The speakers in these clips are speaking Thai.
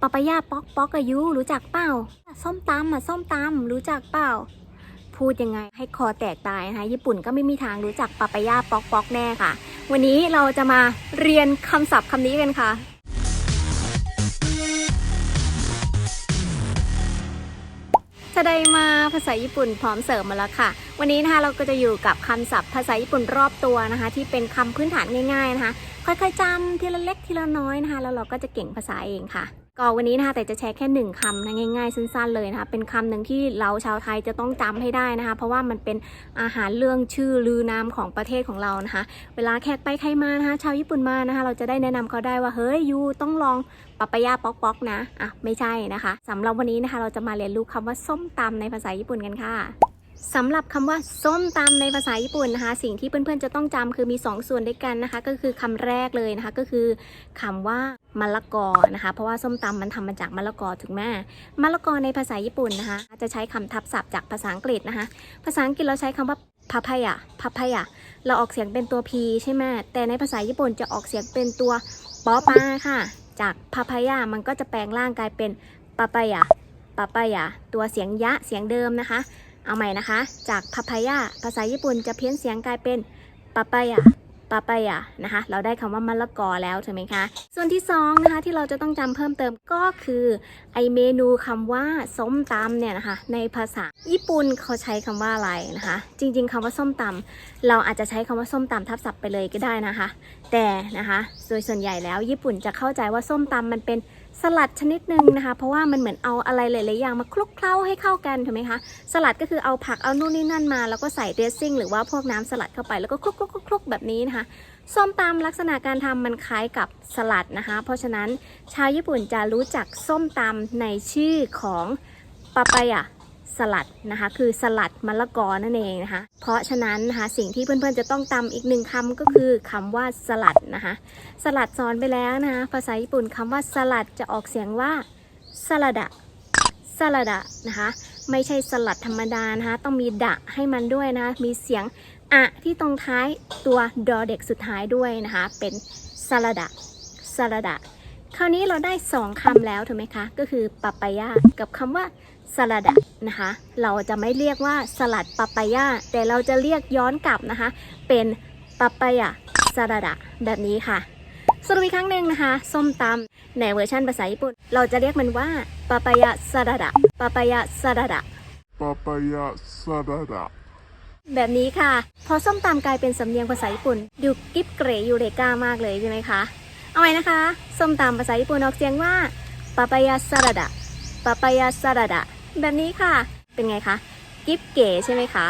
ปะปายาป๊อกป๊อกอายุรู้จักเปล่าส้มตำอะส้มตำรู้จักเปล่า พูดยังไงให้คอแตกตายนะคะญี่ปุ่นก็ไม่มีทางรู้จักปะปายาป๊อกป๊อกแน่ค่ะ วันนี้เราจะมาเรียนคำศัพท์คำนี้กันค่ะสดายมาภาษาญี่ปุ่นพร้อมเสริมมาแล้วค่ะ วันนี้นะคะเราก็จะอยู่กับคำศัพท์ภาษาญี่ปุ่นรอบตัวนะคะ ที่เป็นคำพื้นฐานง่ายๆนะคะ ค่อยๆจำทีละเล็กทีละน้อยนะคะ แล้วเราก็จะเก่งภาษาเองค่ะ ก็วันนี้นะคะแต่จะแชร์แค่หนึ่งคำนะง่ายๆสั้นๆเลยนะคะเป็นคำหนึ่งที่เราชาวไทยจะต้องจำให้ได้นะคะ เพราะว่ามันเป็นอาหารเรื่องชื่อลือนามของประเทศของเรานะคะ เวลาแขกไปใครมานะคะชาวญี่ปุ่นมานะคะ เราจะได้แนะนำเขาได้ว่าเฮ้ยยูต้องลองปะปายาป๊อกป๊อกนะอะไม่ใช่นะคะสำหรับวันนี้นะคะ เราจะมาเรียนรู้คำว่าส้มตำในภาษาญี่ปุ่นกันค่ะ สำหรับคำว่าส้มตำในภาษาญี่ปุ่นนะคะ สิ่งที่เพื่อนๆจะต้องจำคือมี2ส่วนด้วยกันนะคะ ก็คือคำแรกเลยนะคะ ก็คือคำว่ามะละกอนะคะ เพราะว่าส้มตำมันทำมาจากมะละกอถูกไหมมะละกอในภาษาญี่ปุ่นนะคะ จะใช้คำทับศัพท์จากภาษาอังกฤษนะคะ ภาษาอังกฤษเราใช้คำว่าพาพยะพาพยะเราออกเสียงเป็นตัว P ใช่ไหมแต่ในภาษาญี่ปุ่นจะออกเสียงเป็นตัวปอปาค่ะ จากพาพยะมันก็จะแปลงร่างกลายเป็นปาปายะปาปายะตัวเสียงยะเสียงเดิมนะคะ เอาใหม่นะคะ จากพาพายะภาษาญี่ปุ่นจะเพี้ยนเสียงกลายเป็นปาปายะปาปายะนะคะ เราได้คำว่ามะละกอแล้วถูกไหมคะ ส่วนที่สองนะคะที่เราจะต้องจำเพิ่มเติมก็คือไอเมนูคำว่าส้มตำเนี่ยนะคะ ในภาษาญี่ปุ่นเขาใช้คำว่าอะไรนะคะ จริง ๆคำว่าส้มตำเราอาจจะใช้คำว่าส้มตำทับศัพท์ไปเลยก็ได้นะคะ แต่นะคะ โดยส่วนใหญ่แล้วญี่ปุ่นจะเข้าใจว่าส้มตำมันเป็น สลัดชนิดหนึ่งนะคะ เพราะว่ามันเหมือนเอาอะไรหลายๆอย่างมาคลุกเคล้าให้เข้ากันถูกไหมคะสลัดก็คือเอาผักเอานู่นนี่นั่นมา แล้วก็ใส่เดรสซิ่งหรือว่าพวกน้ำสลัดเข้าไปแล้วก็คลุกคลุกคลุกแบบนี้นะคะส้มตำลักษณะการทำมันคล้ายกับสลัดนะคะ เพราะฉะนั้นชาวญี่ปุ่นจะรู้จักส้มตำในชื่อของปาปายะ สลัดนะคะ คือสลัดมะละกอนั่นเองนะคะ เพราะฉะนั้นนะคะสิ่งที่เพื่อนๆจะต้องตำอีกหนึ่งคำก็คือคำว่าสลัดนะคะ สลัดสอนไปแล้วนะคะภาษาญี่ปุ่นคำว่าสลัดจะออกเสียงว่าสลัดะสลัดะนะคะ ไม่ใช่สลัดธรรมดานะคะ ต้องมีดะให้มันด้วยนะคะมีเสียงอะที่ตรงท้ายตัวดอเด็กสุดท้ายด้วยนะคะ เป็นสลัดะสลัดะคราวนี้เราได้สองคำแล้วถูกไหมคะ ก็คือปาปายากับคำว่า สลัดะนะคะ เราจะไม่เรียกว่าสลัดปาปายาแต่เราจะเรียกย้อนกลับนะคะ เป็นปาปายาสลัดะแบบนี้ค่ะสรุปอีกครั้งหนึ่งนะคะ ส้มตำในเวอร์ชันภาษาญี่ปุ่น เราจะเรียกมันว่าปาปายาซาดาดะปาปายาซาดาดะ Papaya Sarada. แบบนี้ค่ะ พอส้มตำกลายเป็นสำเนียงภาษาญี่ปุ่น ดูกิ๊บเกรยูเรกามากเลยใช่ไหมคะ เอาไว้นะคะ ส้มตำภาษาญี่ปุ่นออกเสียงว่าปาปายาซาดาดะปาปายาซาดาดะ แบบนี้ค่ะ เป็นไงคะกิฟเก๋ใช่ไหมคะ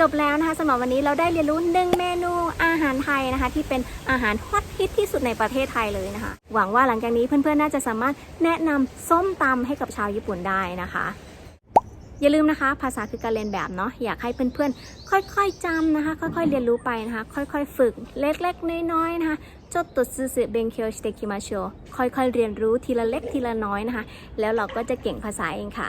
จบแล้วนะคะสำหรับวันนี้เราได้เรียนรู้หนึ่งเมนูอาหารไทยนะคะ ที่เป็นอาหารฮอตฮิตที่สุดในประเทศไทยเลยนะคะ หวังว่าหลังจากนี้เพื่อนๆน่าจะสามารถแนะนำส้มตำให้กับชาวญี่ปุ่นได้นะคะอย่าลืมนะคะ ภาษาคือการเรียนแบบเนาะอยากให้เพื่อนๆ ค่อยๆจำนะคะ ค่อยๆ เรียนรู้ไปนะคะ ค่อยๆ ฝึกเล็กๆ น้อยๆ นะคะจดตัวซื่อเบงเคียวสเตกิมาโชค่อยๆ เรียนรู้ทีละเล็กทีละน้อยนะคะ แล้วเราก็จะเก่งภาษาเองค่ะ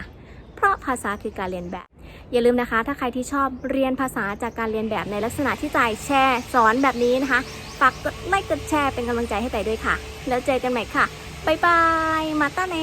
เพราะภาษาคือการเรียนแบบ อย่าลืมนะคะ ถ้าใครที่ชอบเรียนภาษาจากการเรียนแบบในลักษณะที่จ่ายแชร์สอนแบบนี้นะคะ ฝากกดไลค์กดแชร์เป็นกำลังใจให้ใจด้วยค่ะ แล้วเจอกันใหม่ค่ะ บ๊ายบาย มาต้าเน